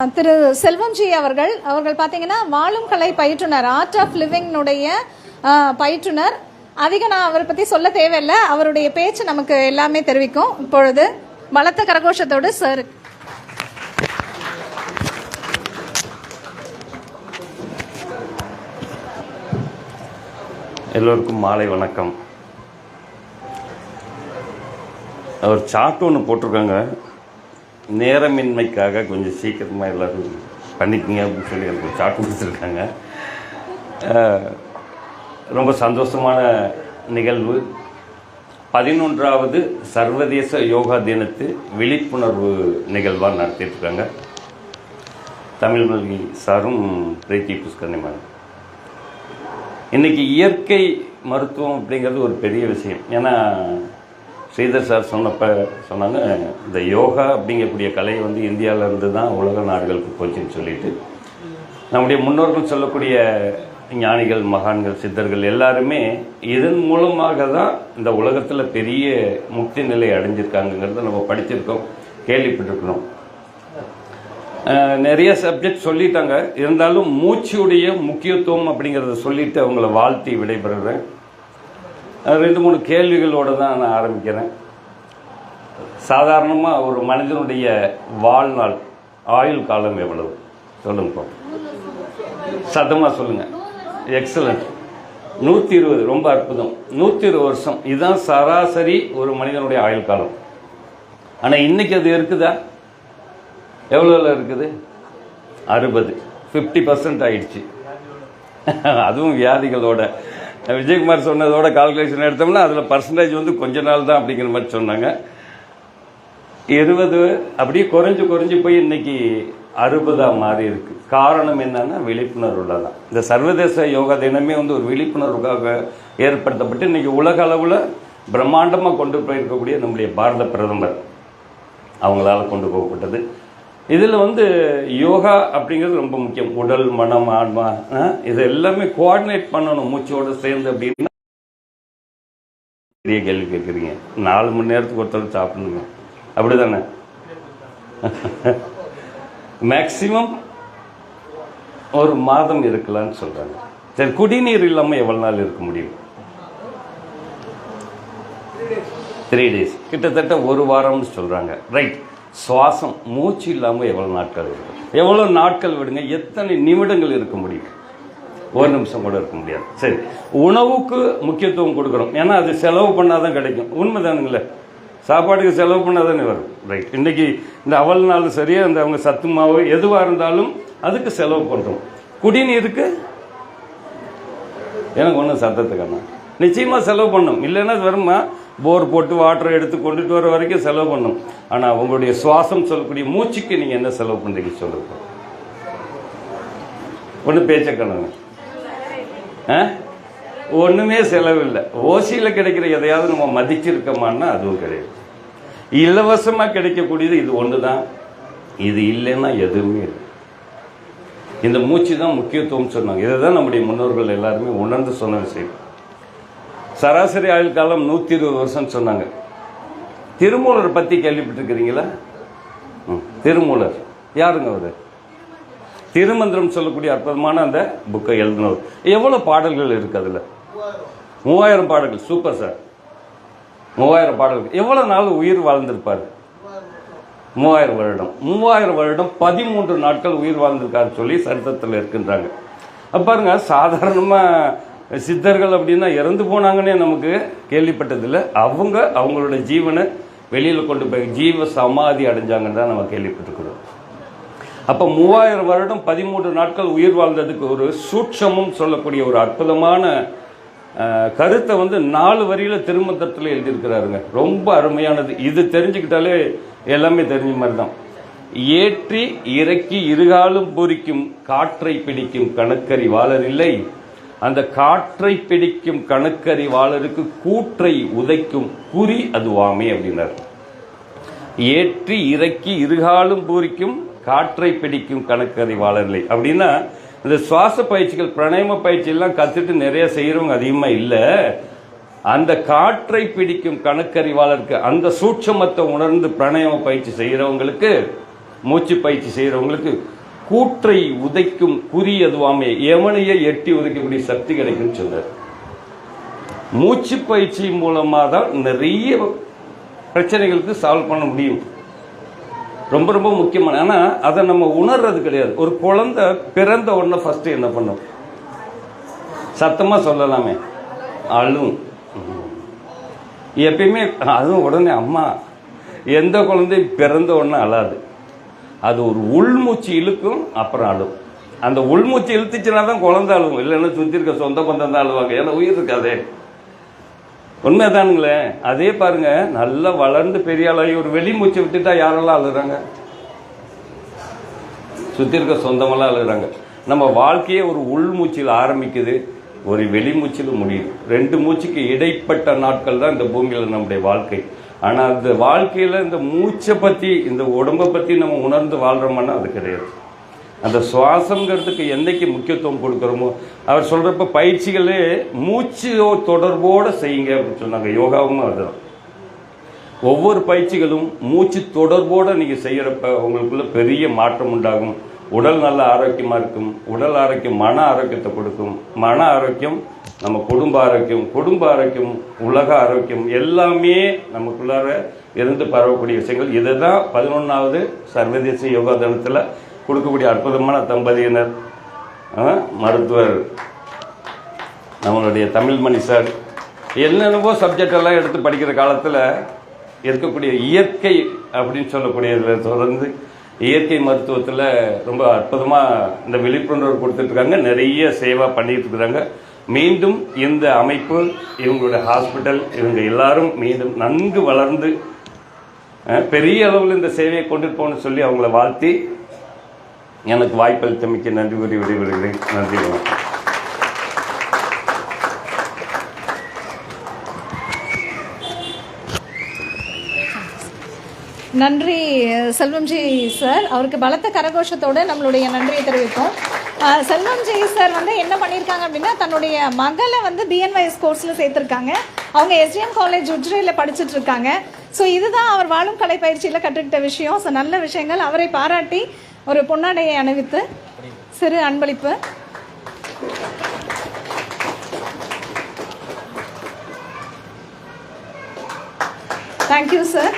திரு செல்வம்ஜி அவர்கள் அவர்கள் பார்த்தீங்கன்னா வாழும் கலை பயிற்றுனர் ஆர்ட் ஆஃப் லிவிங்னுடைய பயிற்றுனர். அதிக நான் அவரை பற்றி சொல்ல தேவையில்லை. அவருடைய பேச்சு நமக்கு எல்லாமே தெரிவிக்கும். இப்பொழுது பலத்த கரகோஷத்தோடு சார் எல்லோருக்கும் மாலை வணக்கம். அவர் சார்ட் ஒன்று போட்டிருக்காங்க. நேரமின்மைக்காக கொஞ்சம் சீக்கிரமாக எல்லோரும் பண்ணிக்கிங்க அப்படின்னு சொல்லி எனக்கு சாட் கொடுத்துருக்காங்க. ரொம்ப சந்தோஷமான நிகழ்வு. பதினொன்றாவது சர்வதேச யோகா தினத்து விழிப்புணர்வு நிகழ்வாக நடத்திட்டுருக்காங்க. தமிழ் மொழி சாரும் பிரீத்தி புஷ்கரணி மேடம் இன்றைக்கி இயற்கை மருத்துவம் அப்படிங்கிறது ஒரு பெரிய விஷயம். ஏன்னா ஸ்ரீதர் சார் சொன்னப்ப சொன்னாங்க இந்த யோகா அப்படிங்கக்கூடிய கலை வந்து இந்தியாவில இருந்து தான் உலக நாடுகளுக்கு போச்சுன்னு சொல்லிட்டு. நம்முடைய முன்னோர்கள் சொல்லக்கூடிய ஞானிகள் மகான்கள் சித்தர்கள் எல்லாருமே இதன் மூலமாக தான் இந்த உலகத்தில் பெரிய முக்தி நிலை அடைஞ்சிருக்காங்கங்கிறத நம்ம படிச்சிருக்கோம் கேள்விப்பட்டிருக்கிறோம் நிறைய சப்ஜெக்ட் சொல்லிட்டாங்க. இருந்தாலும் மூச்சுடைய முக்கியத்துவம் அப்படிங்கிறத சொல்லிட்டு அவங்கள வாழ்த்தி விடைபெறுறேன். ரெண்டு மூணு கேள்விகளோடு தான் நான் ஆரம்பிக்கிறேன். சாதாரணமாக ஒரு மனிதனுடைய வாழ்நாள் ஆயுள் காலம் எவ்வளவு? சொல்லுங்க சத்தமாக சொல்லுங்கள் எக்ஸலண்ட் நூற்றி இருபது ரொம்ப அற்புதம். நூற்றி இருபது வருஷம். இதுதான் சராசரி ஒரு மனிதனுடைய ஆயுள் காலம். ஆனால் இன்னைக்கு அது இருக்குதா? எவ்வளோல இருக்குது? அறுபது. ஃபிஃப்டி பர்சன்ட் ஆயிடுச்சு. அதுவும் வியாதிகளோட. விஜயகுமார் சொன்னதோட கால்குலேஷன் எடுத்தோம்னா அதில் பர்சன்டேஜ் வந்து கொஞ்ச நாள் தான் அப்படிங்கிற மாதிரி சொன்னாங்க. இருபது அப்படியே குறைஞ்சு குறைஞ்சி போய் இன்னைக்கு அறுபதாக மாறி இருக்கு. காரணம் என்னன்னா விழிப்புணர்வுல தான். இந்த சர்வதேச யோகா தினமே வந்து ஒரு விழிப்புணர்வுக்காக ஏற்படுத்தப்பட்டு இன்னைக்கு உலக அளவில் பிரம்மாண்டமாக கொண்டு போயிருக்கக்கூடிய நம்முடைய பாரத பிரதமர் அவங்களால கொண்டு போகப்பட்டது. இதில் வந்து யோகா அப்படிங்கிறது ரொம்ப முக்கியம். உடல் மனம் ஆன்மா ஆ, இது எல்லாமே கோஆர்டினேட் பண்ணணும் மூச்சோடு சேர்ந்து அப்படின்னா. பெரிய கேள்வி கேட்குறீங்க. நாலு மணி நேரத்துக்கு ஒருத்தர் சாப்பிடணுங்க. அப்படிதானே? மேக்சிமம் ஒரு மாதம் இருக்கலாம்னு சொல்கிறாங்க சரி குடிநீர் இல்லாமல் எவ்வளோ நாள் இருக்க முடியும்? த்ரீ டேஸ் கிட்டத்தட்ட ஒரு வாரம்னு சொல்கிறாங்க ரைட் சுவாசம் மூச்சு இல்லாமல் எவ்வளோ நாட்கள் இருக்கும்? எவ்வளோ நாட்கள் விடுங்க எத்தனை நிமிடங்கள் இருக்க முடியும்? ஒரு நிமிஷம் கூட இருக்க முடியாது. சரி உணவுக்கு முக்கியத்துவம் கொடுக்குறோம் ஏன்னா அது செலவு பண்ணால் தான் கிடைக்கும். உண்மை தானுங்களே. சாப்பாட்டுக்கு செலவு பண்ணாதானே வரும். ரைட் இன்னைக்கு இந்த அவல் நாள் சரியாக அந்த அவங்க சத்து மாவு எதுவாக இருந்தாலும் அதுக்கு செலவு பண்ணுறோம் குடிநீருக்கு எனக்கு ஒன்றும் சத்தத்துக்கான நிச்சயமாக செலவு பண்ணும். இல்லைன்னா வருமா போர் போட்டு வாட்டர் எடுத்து கொண்டுட்டு வர வரைக்கும் செலவு பண்ணும். ஆனால் உங்களுடைய சுவாசம் சொல்லக்கூடிய மூச்சுக்கு நீங்கள் என்ன செலவு பண்ணுறீங்க சொல்லுங்க. ஒன்று பேச்ச கணவன் ஆ? ஒன்றுமே செலவில்லை. ஓசியில் கிடைக்கிற எதையாவது நம்ம மதிச்சிருக்கோமான்னா அதுவும் கிடையாது. இலவசமாக கிடைக்கக்கூடியது இது ஒன்று தான் இது இல்லைன்னா எதுவுமே இல்லை. இந்த மூச்சு தான் முக்கியத்துவம் சொன்னாங்க. இதை தான் நம்முடைய முன்னோர்கள் எல்லாருமே உணர்ந்து சொன்ன விஷயம். சராசரி ஆயுள் காலம் நூற்றி இருபது வருஷம்னு சொன்னாங்க. திருமூலர் பற்றி கேள்விப்பட்டிருக்கிறீங்களா? ம், திருமூலர். யாருங்க அவர்? திருமந்திரம் சொல்லக்கூடிய அற்புதமான அந்த புக்கை எழுதினவர். எவ்வளோ பாடல்கள் இருக்குது அதில்? மூவாயிரம் பாடல்கள். சூப்பர் சார் மூவாயிரம் பாடல்கள். எவ்வளோ நாள் உயிர் வாழ்ந்திருப்பார்? மூவாயிரம் வருடம். மூவாயிரம் வருடம் பதிமூன்று நாட்கள் உயிர் வாழ்ந்திருக்காருன்னு சொல்லி சரித்திரத்தில் இருக்கின்றாங்க. பாருங்க சாதாரணமாக சித்தர்கள் அப்படின்னா இறந்து போனாங்கன்னே நமக்கு கேள்விப்பட்டதில்லை. அவங்க அவங்களோட ஜீவனை வெளியில் கொண்டு போய் ஜீவ சமாதி அடைஞ்சாங்கன்னு தான் நம்ம கேள்விப்பட்டிருக்கிறோம். அப்போ மூவாயிரம் வருடம் பதிமூன்று நாட்கள் உயிர் வாழ்ந்ததுக்கு ஒரு சூட்சமும் சொல்லக்கூடிய ஒரு அற்புதமான கருத்தை வந்து நாலு வரியில் திருமந்தத்தில் எழுதியிருக்கிறாருங்க. ரொம்ப அருமையானது. இது தெரிஞ்சுக்கிட்டாலே எல்லாமே தெரிஞ்ச மாதிரி தான் ஏற்றி இறக்கி இருகாலும் பூரிக்கும் காற்றை பிடிக்கும் கணக்கறிவாளர் இல்லை. அந்த காற்றை பிடிக்கும் கணக்கறிவாளருக்கு கூற்றை உதைக்கும் குறி அதுவாமே அப்படின்னார். ஏற்றி இறக்கி இருகாலும் பூரிக்கும் காற்றை பிடிக்கும் கணக்கறிவாளர்களை அப்படின்னா இந்த சுவாச பயிற்சிகள் பிரணயம பயிற்சியெல்லாம் கற்றுட்டு நிறைய செய்கிறவங்க அதிகமாக இல்லை. அந்த காற்றை பிடிக்கும் கணக்கறிவாளருக்கு அந்த சூட்சமத்தை உணர்ந்து பிரணயம பயிற்சி செய்கிறவங்களுக்கு மூச்சு பயிற்சி செய்கிறவங்களுக்கு கூற்றை உதைக்கும் குறி அதுவாமே. எமனையை எட்டி உதைக்கக்கூடிய சக்தி கிடைக்கும்னு சொல்றாரு. மூச்சு பயிற்சி மூலமாக தான் நிறைய பிரச்சனைகளுக்கு சால்வ் பண்ண முடியும். ரொம்ப ரொம்ப முக்கியமான ஆனால் அதை நம்ம உணர்றது கிடையாது. ஒரு குழந்தை பிறந்த உடனே ஃபஸ்ட்டு என்ன பண்ணும்? சத்தமாக சொல்லலாமே. அழும். எப்பயுமே அதுவும் உடனே அம்மா எந்த குழந்தையும் பிறந்த உடனே அழாது. அது ஒரு உள்மூச்சு இழுக்கும் அப்புறம் அழும். அந்த உள்மூச்சு இழுத்துச்சுன்னா தான் குழந்தை அழுவும். இல்லைன்னா சுற்றி இருக்க சொந்த பந்தம் தான் அழுவாங்க. ஏன்னா உயிர் இருக்காதே. உண்மைதானுங்களே. அதே பாருங்க நல்லா வளர்ந்து பெரிய ஆளாகி ஒரு வெளி மூச்சை விட்டுட்டா யாரெல்லாம் அழுகிறாங்க? சுற்றி இருக்க சொந்தமெல்லாம் அழுகுறாங்க. நம்ம வாழ்க்கையே ஒரு உள் மூச்சில் ஆரம்பிக்குது. ஒரு வெளி மூச்சில் முடியுது. ரெண்டு மூச்சுக்கு இடைப்பட்ட நாட்கள் தான் இந்த பூமியில் நம்முடைய வாழ்க்கை. ஆனால் அந்த வாழ்க்கையில் இந்த மூச்சை பற்றி இந்த உடம்பை பற்றி நம்ம உணர்ந்து வாழ்கிறோம்னா அது கிடையாது. அந்த சுவாசங்கிறதுக்கு என்றைக்கு முக்கியத்துவம் கொடுக்குறோமோ அவர் சொல்கிறப்ப பயிற்சிகளே மூச்சு தொடர்போடு செய்யுங்க அப்படின்னு சொன்னாங்க. யோகாவும் அதுதான். ஒவ்வொரு பயிற்சிகளும் மூச்சு தொடர்போடு நீங்கள் செய்கிறப்ப உங்களுக்குள்ள பெரிய மாற்றம் உண்டாகும். உடல் நல்ல ஆரோக்கியமாக இருக்கும். உடல் ஆரோக்கியம் மன ஆரோக்கியத்தை கொடுக்கும். மன ஆரோக்கியம் நம்ம குடும்ப ஆரோக்கியம் குடும்ப ஆரோக்கியம் உலக ஆரோக்கியம் எல்லாமே நமக்குள்ளார இருந்து பரவக்கூடிய விஷயங்கள். இதுதான் பதினொன்றாவது சர்வதேச யோகா தினத்தில் கொடுக்கக்கூடிய அற்புதமான தம்பதியினர் மருத்துவர் நம்மளுடைய தமிழ்மணி சார். என்னென்னவோ சப்ஜெக்ட் எல்லாம் எடுத்து படிக்கிற காலத்தில் இருக்கக்கூடிய இயற்கை அப்படின்னு சொல்லக்கூடியதில் தொடர்ந்து இயற்கை மருத்துவத்தில் ரொம்ப அற்புதமாக இந்த விழிப்புணர்வு கொடுத்துட்ருக்காங்க நிறைய சேவா பண்ணிகிட்டு இருக்கிறாங்க மீண்டும் இந்த அமைப்பு இவங்களுடைய ஹாஸ்பிட்டல் இவங்க எல்லாரும் மீண்டும் நன்கு வளர்ந்து பெரிய அளவில் இந்த சேவையை கொண்டு போகணும்னு சொல்லி அவங்கள வாழ்த்தி எனக்கு வாய்ப்பளித்தமைக்கு நன்றி கூறி விடைபெறுகிறேன். நன்றி வணக்கம். நன்றி செல்வம்ஜி சார். அவருக்கு பலத்த கரகோஷத்தோட நம்மளுடைய நன்றியை தெரிவிப்போம். செல்வம் ஜெய் சார் வந்து என்ன பண்ணியிருக்காங்க அப்படின்னா தன்னுடைய மகளை வந்து பிஎன்வைஎஸ் கோர்ஸில் சேர்த்துருக்காங்க. அவங்க எஸ்டிஎம் காலேஜ் உஜ்ரையில் படிச்சுட்டு இருக்காங்க. ஸோ இதுதான் அவர் வாழும் கலை பயிற்சியில் கற்றுக்கிட்ட விஷயம். ஸோ நல்ல விஷயங்கள். அவரை பாராட்டி ஒரு பொன்னாடையை அணிவித்து சிறு அன்பளிப்பு. Thank you sir